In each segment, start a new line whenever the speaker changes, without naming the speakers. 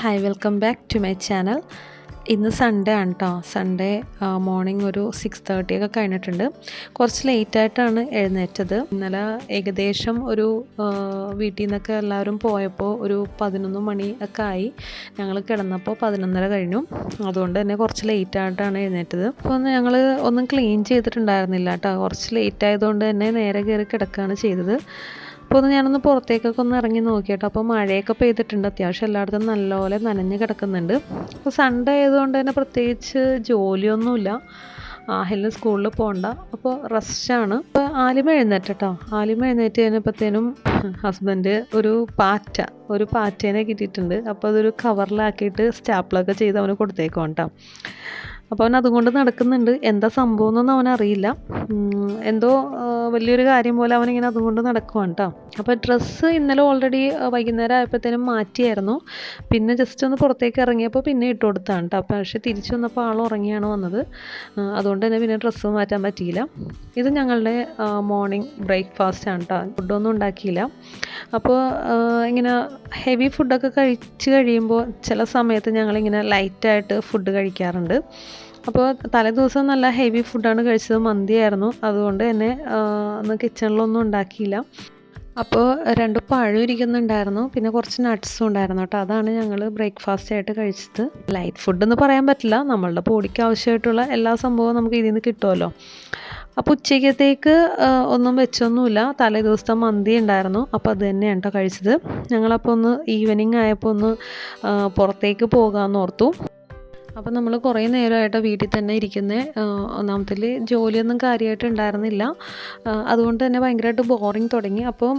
Hi welcome back to my channel ഇന്ന് Sunday ആണ് കേട്ടോ സൺഡേ മോർണിംഗ് ഒരു സിക്സ് തേർട്ടി ഒക്കെ കഴിഞ്ഞിട്ടുണ്ട്. കുറച്ച് ലേറ്റായിട്ടാണ് എഴുന്നേറ്റത്. ഇന്നലെ ഏകദേശം ഒരു വീട്ടിൽ നിന്നൊക്കെ എല്ലാവരും പോയപ്പോൾ ഒരു പതിനൊന്ന് മണി ഒക്കെ ആയി. ഞങ്ങൾ കിടന്നപ്പോൾ പതിനൊന്നര കഴിഞ്ഞു. അതുകൊണ്ട് തന്നെ കുറച്ച് ലേറ്റായിട്ടാണ് എഴുന്നേറ്റത്. അപ്പോൾ ഒന്ന് ഞങ്ങൾ ഒന്നും ക്ലീൻ ചെയ്തിട്ടുണ്ടായിരുന്നില്ല കേട്ടോ കുറച്ച് ലേറ്റ് ആയതുകൊണ്ട് തന്നെ നേരെ കയറി കിടക്കുകയാണ് ചെയ്തത്. അപ്പോൾ ഒന്ന് ഞാനൊന്ന് പുറത്തേക്കൊക്കെ ഒന്ന് ഇറങ്ങി നോക്കിയിട്ട്. അപ്പോൾ മഴയൊക്കെ പെയ്തിട്ടുണ്ട്. അത്യാവശ്യം എല്ലായിടത്തും നല്ലപോലെ നനഞ്ഞ് കിടക്കുന്നുണ്ട്. അപ്പോൾ സൺഡേ ആയതുകൊണ്ട് തന്നെ പ്രത്യേകിച്ച് ജോലിയൊന്നുമില്ല. ആഹിലിന് സ്കൂളിൽ പോകണ്ട അപ്പോൾ റെസ്റ്റാണ് അപ്പോൾ ആലിമ എഴുന്നേറ്റ് കേട്ടോ ആലിമ എഴുന്നേറ്റ് കഴിഞ്ഞപ്പോഴത്തേനും ഹസ്ബൻഡ് ഒരു പാറ്റ ഒരു പാറ്റേനെ കിട്ടിയിട്ടുണ്ട്. അപ്പോൾ അതൊരു കവറിലാക്കിയിട്ട് സ്റ്റാപ്പിളൊക്കെ ചെയ്ത് അവന് കൊടുത്തേക്കും കേട്ടോ അപ്പോൾ അവൻ അതുകൊണ്ട് നടക്കുന്നുണ്ട്. എന്താ സംഭവം എന്നൊന്നും അവനറിയില്ല എന്തോ വലിയൊരു കാര്യം പോലെ അവനിങ്ങനെ അതുകൊണ്ട് നടക്കുവാണ് കേട്ടോ അപ്പോൾ ഡ്രസ്സ് ഇന്നലെ ഓൾറെഡി വൈകുന്നേരം ആയപ്പോഴത്തേനും മാറ്റിയായിരുന്നു. പിന്നെ ജസ്റ്റ് ഒന്ന് പുറത്തേക്ക് ഇറങ്ങിയപ്പോൾ പിന്നെ ഇട്ട് കൊടുത്താണ് കേട്ടോ പക്ഷേ തിരിച്ചു വന്നപ്പോൾ ആൾ ഉറങ്ങിയാണ് വന്നത്. അതുകൊണ്ട് തന്നെ പിന്നെ ഡ്രസ്സ് മാറ്റാൻ പറ്റിയില്ല. ഇത് ഞങ്ങളുടെ മോർണിംഗ് ബ്രേക്ക്ഫാസ്റ്റ് ആണ് കേട്ടോ ഫുഡൊന്നും ഉണ്ടാക്കിയില്ല. അപ്പോൾ ഇങ്ങനെ ഹെവി ഫുഡൊക്കെ കഴിച്ച് കഴിയുമ്പോൾ ചില സമയത്ത് ഞങ്ങളിങ്ങനെ ലൈറ്റായിട്ട് ഫുഡ് കഴിക്കാറുണ്ട്. അപ്പോൾ തലേദിവസം നല്ല ഹെവി ഫുഡാണ് കഴിച്ചത്. മന്തിയായിരുന്നു അതുകൊണ്ട് തന്നെ അന്ന് കിച്ചണിലൊന്നും ഉണ്ടാക്കിയില്ല. അപ്പോൾ രണ്ട് പഴം ഇരിക്കുന്നുണ്ടായിരുന്നു. പിന്നെ കുറച്ച് നട്ട്സും ഉണ്ടായിരുന്നു കേട്ടോ. അതാണ് ഞങ്ങൾ ബ്രേക്ക്ഫാസ്റ്റ് ആയിട്ട് കഴിച്ചത്. ലൈറ്റ് ഫുഡ് എന്ന് പറയാൻ പറ്റില്ല. നമ്മളുടെ ബോഡിക്ക് ആവശ്യമായിട്ടുള്ള എല്ലാ സംഭവവും നമുക്ക് ഇതിൽ നിന്ന് കിട്ടുമല്ലോ. അപ്പോൾ ഉച്ചയ്ക്കത്തേക്ക് ഒന്നും വെച്ചൊന്നുമില്ല. തലേ ദിവസത്തെ മന്തി ഉണ്ടായിരുന്നു. അപ്പോൾ അത് തന്നെയാണ് കേട്ടോ കഴിച്ചത്. ഞങ്ങളപ്പോൾ ഒന്ന് ഈവനിങ് ആയപ്പോൾ ഒന്ന് പുറത്തേക്ക് പോകാമെന്ന് ഓർത്തു. അപ്പം നമ്മൾ കുറേ നേരമായിട്ട് വീട്ടിൽ തന്നെ ഇരിക്കുന്ന. ഒന്നാമത്തിൽ ജോലിയൊന്നും കാര്യമായിട്ട് ഉണ്ടായിരുന്നില്ല. അതുകൊണ്ട് തന്നെ ഭയങ്കരമായിട്ട് ബോറിങ് തുടങ്ങി. അപ്പം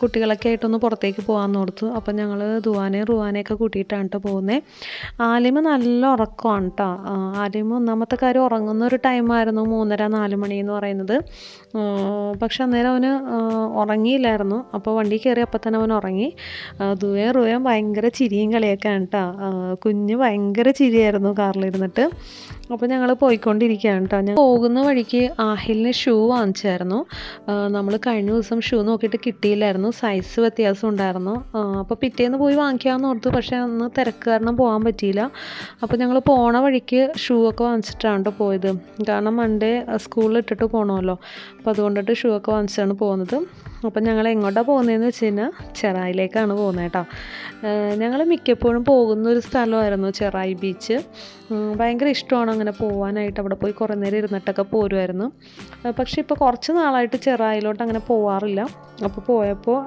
കുട്ടികളൊക്കെ ആയിട്ടൊന്ന് പുറത്തേക്ക് പോകാമെന്ന് ഓർത്തു. അപ്പം ഞങ്ങൾ ദുവാനെ റുവാനെയൊക്കെ കൂട്ടിയിട്ടാണ് കേട്ടോ പോകുന്നത് ആലിമ നല്ല ഉറക്കമാണ് കേട്ടോ ആലിമ ഒന്നാമത്തെ കാര്യം ഉറങ്ങുന്ന ഒരു ടൈമായിരുന്നു മൂന്നര നാല് മണി എന്ന് പറയുന്നത്. പക്ഷെ അന്നേരം അവന് ഉറങ്ങിയില്ലായിരുന്നു അപ്പോൾ വണ്ടി കയറി അപ്പം തന്നെ അവൻ ഉറങ്ങി ദുവേ റുവേം ഭയങ്കര ചിരിയും കളിയൊക്കെയാണ് കേട്ടോ കുഞ്ഞ് ഭയങ്കര ചിരിയായിരുന്നു. കാറിലിരുന്നിട്ട്. അപ്പോൾ ഞങ്ങൾ പോയിക്കൊണ്ടിരിക്കുകയാണ് കേട്ടോ ഞാൻ പോകുന്ന വഴിക്ക് ആഹിലിന് ഷൂ വാങ്ങിച്ചായിരുന്നു. നമ്മൾ കഴിഞ്ഞ ദിവസം ഷൂ നോക്കിയിട്ട് കിട്ടിയില്ലായിരുന്നു. സൈസ് വ്യത്യാസം ഉണ്ടായിരുന്നു. അപ്പോൾ പിറ്റേന്ന് പോയി വാങ്ങിക്കാമെന്ന് ഓർത്തു. പക്ഷേ അന്ന് തിരക്ക് കാരണം പോകാൻ പറ്റിയില്ല. അപ്പോൾ ഞങ്ങൾ പോണ വഴിക്ക് ഷൂ ഒക്കെ വാങ്ങിച്ചിട്ടാണ് കേട്ടോ പോയത്. കാരണം മൺഡേ സ്കൂളിൽ ഇട്ടിട്ട് പോകണമല്ലോ അപ്പോൾ അതുകൊണ്ടിട്ട് ഷൂ ഒക്കെ വാങ്ങിച്ചാണ് പോകുന്നത്. അപ്പം ഞങ്ങൾ എങ്ങോട്ടാണ് പോകുന്നതെന്ന് വെച്ച് കഴിഞ്ഞാൽ ചെറായിലേക്കാണ് പോകുന്നത് കേട്ടോ ഞങ്ങൾ മിക്കപ്പോഴും പോകുന്ന ഒരു സ്ഥലമായിരുന്നു ചെറായി ബീച്ച്. ഭയങ്കര ഇഷ്ടമാണ്. അങ്ങനെ പോകാനായിട്ട് അവിടെ പോയി കുറേ നേരം ഇരുന്നിട്ടൊക്കെ പോരുമായിരുന്നു പക്ഷേ ഇപ്പോൾ കുറച്ച് നാളായിട്ട് ചെറായിലോട്ട് അങ്ങനെ പോവാറില്ല. അപ്പോൾ പോയപ്പോൾ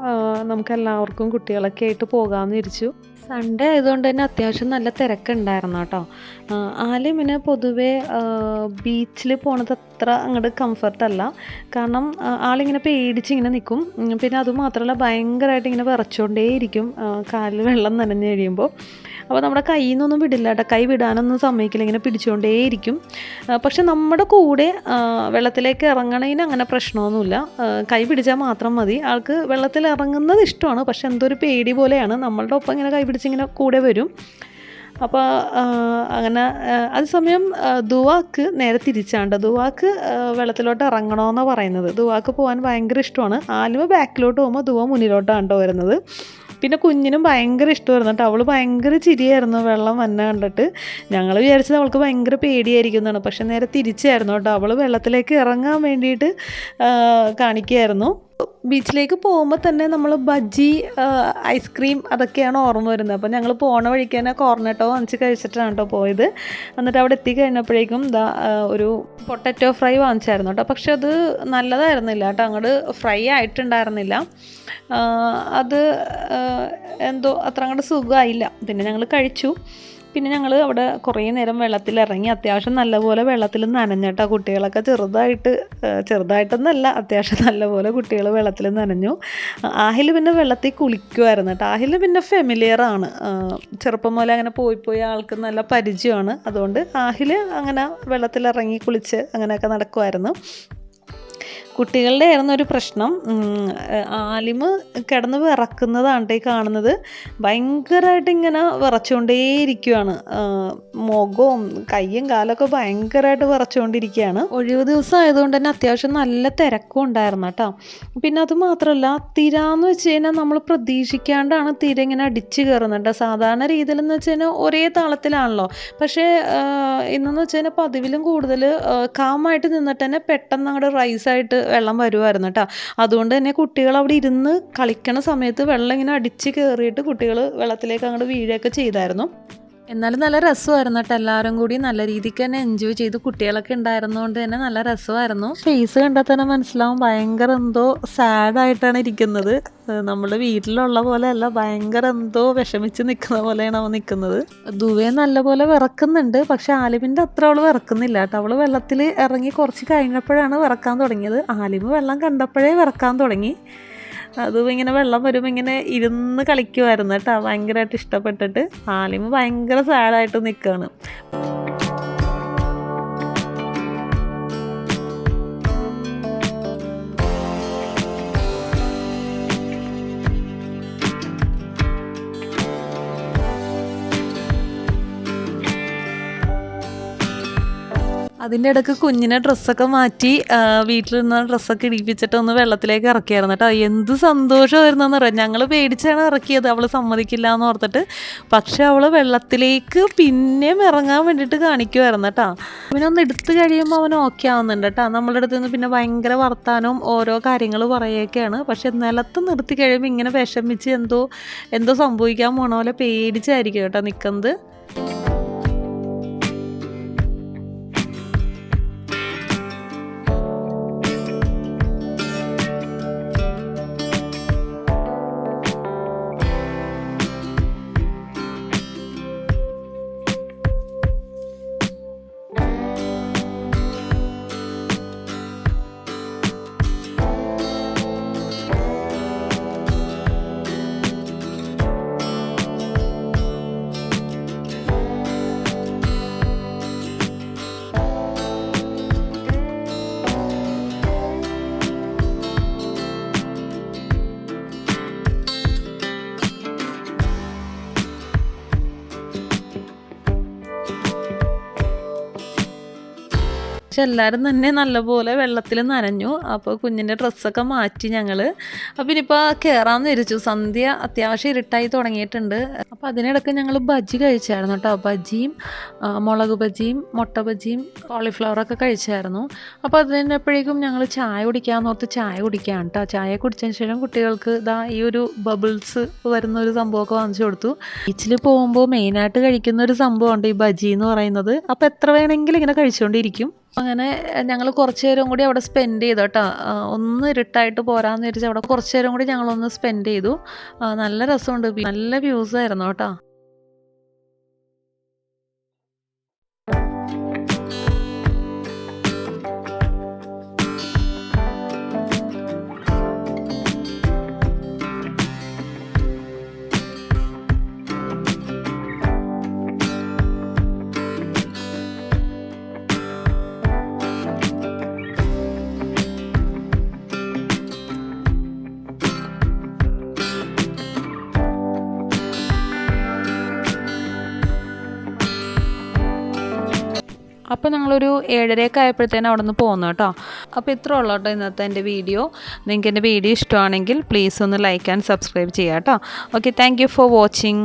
നമുക്ക് എല്ലാവർക്കും കുട്ടികളൊക്കെ ആയിട്ട് പോകാമെന്ന് ഇരിച്ചു സൺഡേ ആയതുകൊണ്ട് തന്നെ അത്യാവശ്യം നല്ല തിരക്കുണ്ടായിരുന്നു കേട്ടോ. ആ, ആലിമിന് പൊതുവേ ബീച്ചിൽ പോണത് അത്ര അങ്ങോട്ട് കംഫർട്ടല്ല കാരണം ആളിങ്ങനെ പേടിച്ച് ഇങ്ങനെ നിൽക്കും പിന്നെ അതുമാത്രമല്ല ഭയങ്കരമായിട്ട് ഇങ്ങനെ വിറച്ചുകൊണ്ടേയിരിക്കും കാലിൽ വെള്ളം നനഞ്ഞ് കഴിയുമ്പോൾ അപ്പോൾ നമ്മുടെ കയ്യിൽ നിന്നൊന്നും വിടില്ല കേട്ടോ. കൈ വിടാനൊന്നും സമ്മതിക്കില്ല. ഇങ്ങനെ പിടിച്ചുകൊണ്ടേയിരിക്കും പക്ഷെ നമ്മുടെ കൂടെ വെള്ളത്തിലേക്ക് ഇറങ്ങണതിന് അങ്ങനെ പ്രശ്നമൊന്നുമില്ല. കൈ പിടിച്ചാൽ മാത്രം മതി. ആൾക്ക് വെള്ളത്തിൽ ഇറങ്ങുന്നത് ഇഷ്ടമാണ്. പക്ഷെ എന്തോ ഒരു പേടി പോലെയാണ്. നമ്മളുടെ ഒപ്പം ഇങ്ങനെ കൈ പിടിച്ചിങ്ങനെ കൂടെ വരും. അപ്പോൾ അങ്ങനെ അതേസമയം ദുവാക്ക് നേരെ തിരിച്ചാണ്ട് ദുവാക്ക് വെള്ളത്തിലോട്ട് ഇറങ്ങണമെന്നാണ് പറയുന്നത്. ദുവാക്ക് പോകാൻ ഭയങ്കര ഇഷ്ടമാണ്. ആലുവ ബാക്കിലോട്ട് പോകുമ്പോൾ ദുവ മുന്നിലോട്ടാണ് കേട്ടോ വരുന്നത്. പിന്നെ കുഞ്ഞിനും ഭയങ്കര ഇഷ്ടമായിരുന്നു കേട്ടോ അവൾ ഭയങ്കര ചിരിയായിരുന്നു. വെള്ളം വന്ന കണ്ടിട്ട്. ഞങ്ങൾ വിചാരിച്ചത് അവൾക്ക് ഭയങ്കര പേടിയായിരിക്കും എന്നാണ്. പക്ഷെ നേരെ തിരിച്ചായിരുന്നു കേട്ടോ അവൾ വെള്ളത്തിലേക്ക് ഇറങ്ങാൻ വേണ്ടിയിട്ട് കാണിക്കുകയായിരുന്നു ബീച്ചിലേക്ക് പോകുമ്പോൾ തന്നെ നമ്മൾ ബജ്ജി ഐസ്ക്രീം അതൊക്കെയാണ് ഓർമ്മ വരുന്നത്. അപ്പോൾ ഞങ്ങൾ പോണ വഴിക്ക് തന്നെ കോർണറ്റോ വാങ്ങിച്ച് കഴിച്ചിട്ടാണ് കേട്ടോ പോയത്. എന്നിട്ട് അവിടെ എത്തിക്കഴിഞ്ഞപ്പോഴേക്കും ദാ ഒരു പൊട്ടറ്റോ ഫ്രൈ വാങ്ങിച്ചായിരുന്നു കേട്ടോ പക്ഷെ അത് നല്ലതായിരുന്നില്ല കേട്ടോ അങ്ങോട്ട് ഫ്രൈ ആയിട്ടുണ്ടായിരുന്നില്ല. അത് എന്തോ അത്ര അങ്ങോട്ട് സുഖമായില്ല പിന്നെ ഞങ്ങൾ കഴിച്ചു. പിന്നെ ഞങ്ങൾ അവിടെ കുറേ നേരം വെള്ളത്തിൽ ഇറങ്ങി അത്യാവശ്യം നല്ലപോലെ വെള്ളത്തിൽ നനഞ്ഞിട്ടാ കുട്ടികളൊക്കെ ചെറുതായിട്ട് ചെറുതായിട്ടൊന്നല്ല അത്യാവശ്യം നല്ലപോലെ കുട്ടികൾ വെള്ളത്തിൽ നനഞ്ഞു. ആഹിൽ പിന്നെ വെള്ളത്തിൽ കുളിക്കുമായിരുന്നു കേട്ടോ. ആഹിൽ പിന്നെ ഫെമിലിയറാണ് ചെറുപ്പം മുതലേ അങ്ങനെ പോയി പോയി ആൾക്ക് നല്ല പരിചയമാണ്. അതുകൊണ്ട് ആഹിൽ അങ്ങനെ വെള്ളത്തിൽ ഇറങ്ങി കുളിച്ച് അങ്ങനെയൊക്കെ നടക്കുമായിരുന്നു കുട്ടികളുടെ ആയിരുന്നു ഒരു പ്രശ്നം. ആലിമ് കിടന്ന് വിറക്കുന്നതാണ് ഈ കാണുന്നത്. ഭയങ്കരമായിട്ട് ഇങ്ങനെ വിറച്ചുകൊണ്ടേയിരിക്കുകയാണ് മുഖവും കയ്യും കാലൊക്കെ ഭയങ്കരമായിട്ട് വിറച്ചുകൊണ്ടിരിക്കുകയാണ് ഒഴിവ് ദിവസം ആയതുകൊണ്ട് തന്നെ അത്യാവശ്യം നല്ല തിരക്കും ഉണ്ടായിരുന്നു കേട്ടോ. പിന്നെ അത് മാത്രമല്ല തിരാന്ന് വെച്ച് കഴിഞ്ഞാൽ നമ്മൾ പ്രതീക്ഷിക്കാണ്ടാണ് തിര ഇങ്ങനെ അടിച്ച് കയറുന്നുണ്ട് സാധാരണ രീതിയിലെന്ന് വെച്ച് കഴിഞ്ഞാൽ ഒരേ താളത്തിലാണല്ലോ. പക്ഷേ ഇന്നെന്ന് വെച്ച് കഴിഞ്ഞാൽ പതിവിലും കൂടുതൽ കാമായിട്ട് നിന്നിട്ട് തന്നെ പെട്ടെന്ന് അങ്ങോട്ട് റൈസായിട്ട് വെള്ളം വരുമായിരുന്നു കേട്ടോ അതുകൊണ്ട് തന്നെ കുട്ടികൾ അവിടെ ഇരുന്ന് കളിക്കണ സമയത്ത് വെള്ളം ഇങ്ങനെ അടിച്ച് കയറിയിട്ട് കുട്ടികൾ വെള്ളത്തിലേക്ക് അങ്ങോട്ട് വീഴുകയൊക്കെ ചെയ്തായിരുന്നു. എന്നാലും നല്ല രസമായിരുന്നു കേട്ടോ. എല്ലാവരും കൂടി നല്ല രീതിക്ക് തന്നെ എൻജോയ് ചെയ്ത് കുട്ടികളൊക്കെ ഉണ്ടായിരുന്നതുകൊണ്ട് തന്നെ നല്ല രസമായിരുന്നു. ഫേസ് കണ്ടാൽ തന്നെ മനസ്സിലാവും ഭയങ്കര എന്തോ സാഡായിട്ടാണ് ഇരിക്കുന്നത്. നമ്മൾ വീട്ടിലുള്ള പോലെ അല്ല ഭയങ്കര എന്തോ വിഷമിച്ച് നിൽക്കുന്ന പോലെയാണ് അവൻ നിൽക്കുന്നത്. ദുവേ നല്ലപോലെ വിറക്കുന്നുണ്ട് പക്ഷെ ആലിമിന്റെ അത്ര അവൾ വിറക്കുന്നില്ല കേട്ടോ. അവൾ വെള്ളത്തിൽ ഇറങ്ങി കുറച്ച് കഴിഞ്ഞപ്പോഴാണ് വിറക്കാൻ തുടങ്ങിയത്. ആലിമ് വെള്ളം കണ്ടപ്പോഴേ വിറക്കാൻ തുടങ്ങി. അതും ഇങ്ങനെ വെള്ളം വരുമ്പോൾ ഇങ്ങനെ ഇരുന്ന് കളിക്കുമായിരുന്നു കേട്ടോ. ഭയങ്കരമായിട്ട് ഇഷ്ടപ്പെട്ടിട്ട്. ആലിമ് ഭയങ്കര സാഡായിട്ട് നിൽക്കുകയാണ് അതിന്റെ ഇടയ്ക്ക് കുഞ്ഞിനെ ഡ്രസ്സൊക്കെ മാറ്റി വീട്ടിലിരുന്ന ഡ്രസ്സൊക്കെ ഇടിപ്പിച്ചിട്ട് ഒന്ന് വെള്ളത്തിലേക്ക് ഇറക്കിയായിരുന്നു കേട്ടോ. എന്ത് സന്തോഷമായിരുന്നെന്ന് പറയാം ഞങ്ങൾ പേടിച്ചാണ് ഇറക്കിയത്. അവൾ സമ്മതിക്കില്ല എന്ന് ഓർത്തിട്ട്. പക്ഷെ അവൾ വെള്ളത്തിലേക്ക് പിന്നെയും ഇറങ്ങാൻ വേണ്ടിയിട്ട് കാണിക്കുമായിരുന്നു കേട്ടോ. ഒന്ന് എടുത്തു കഴിയുമ്പോൾ അവൻ ഓക്കെ ആവുന്നുണ്ട് കേട്ടോ. നമ്മളുടെ അടുത്ത് നിന്ന് പിന്നെ ഭയങ്കര വർത്താനവും ഓരോ കാര്യങ്ങൾ പറയുകയൊക്കെയാണ്. പക്ഷെ നിലത്ത് നിർത്തി കഴിയുമ്പോൾ ഇങ്ങനെ വിഷമിച്ച് എന്തോ എന്തോ സംഭവിക്കാൻ പോണ പോലെ പേടിച്ചായിരിക്കും കേട്ടോ നിൽക്കുന്നത് പക്ഷെ എല്ലാവരും തന്നെ നല്ലപോലെ വെള്ളത്തിൽ നനഞ്ഞു. അപ്പോൾ കുഞ്ഞിന്റെ ഡ്രസ്സൊക്കെ മാറ്റി ഞങ്ങൾ അപ്പോൾ ഇനിയിപ്പോൾ കയറാമെന്ന് വിരിച്ചു സന്ധ്യ അത്യാവശ്യം ഇരുട്ടായി തുടങ്ങിയിട്ടുണ്ട്. അപ്പോൾ അതിനിടയ്ക്ക് ഞങ്ങൾ ബജ്ജി കഴിച്ചായിരുന്നു കേട്ടോ. ബജ്ജിയും മുളക് ബജ്ജിയും മുട്ട ബജ്ജിയും കോളിഫ്ലവറൊക്കെ കഴിച്ചായിരുന്നു. അപ്പോൾ അതിനപ്പോഴേക്കും ഞങ്ങൾ ചായ കുടിക്കാമെന്ന് ഓർത്ത് ചായ കുടിക്കുകയാണ് കേട്ടോ. ചായ കുടിച്ചതിന് ശേഷം കുട്ടികൾക്ക് ഇതാ ഈ ഒരു ബബിൾസ് വരുന്ന ഒരു സംഭവമൊക്കെ വാങ്ങിച്ചു കൊടുത്തു. ബീച്ചിൽ പോകുമ്പോൾ മെയിനായിട്ട് കഴിക്കുന്ന ഒരു സംഭവമുണ്ട് ഈ ബജി എന്ന് പറയുന്നത്. അപ്പോൾ എത്ര വേണമെങ്കിലും ഇങ്ങനെ കഴിച്ചുകൊണ്ടിരിക്കും. അങ്ങനെ ഞങ്ങൾ കുറച്ച് നേരം കൂടി അവിടെ സ്പെൻഡ് ചെയ്തു കേട്ടോ. ഒന്ന് ഇരുട്ടായിട്ട് പോരാന്ന് വിചാരിച്ച് അവിടെ കുറച്ച് നേരം കൂടി ഞങ്ങളൊന്ന് സ്പെൻഡ് ചെയ്തു. നല്ല രസമുണ്ട്. നല്ല വ്യൂസ് ആയിരുന്നു കേട്ടോ. അപ്പോൾ ഞങ്ങളൊരു ഏഴരയൊക്കെ ആയപ്പോഴത്തേനും അവിടെ നിന്ന് പോകുന്നു കേട്ടോ. അപ്പോൾ ഇത്ര ഉള്ളൂ കേട്ടോ ഇന്നത്തെ എന്റെ വീഡിയോ. നിങ്ങൾക്ക് എന്റെ വീഡിയോ ഇഷ്ടമാണെങ്കിൽ പ്ലീസ് ഒന്ന് ലൈക്ക് ആൻഡ് സബ്സ്ക്രൈബ് ചെയ്യാം കേട്ടോ. Okay thank for watching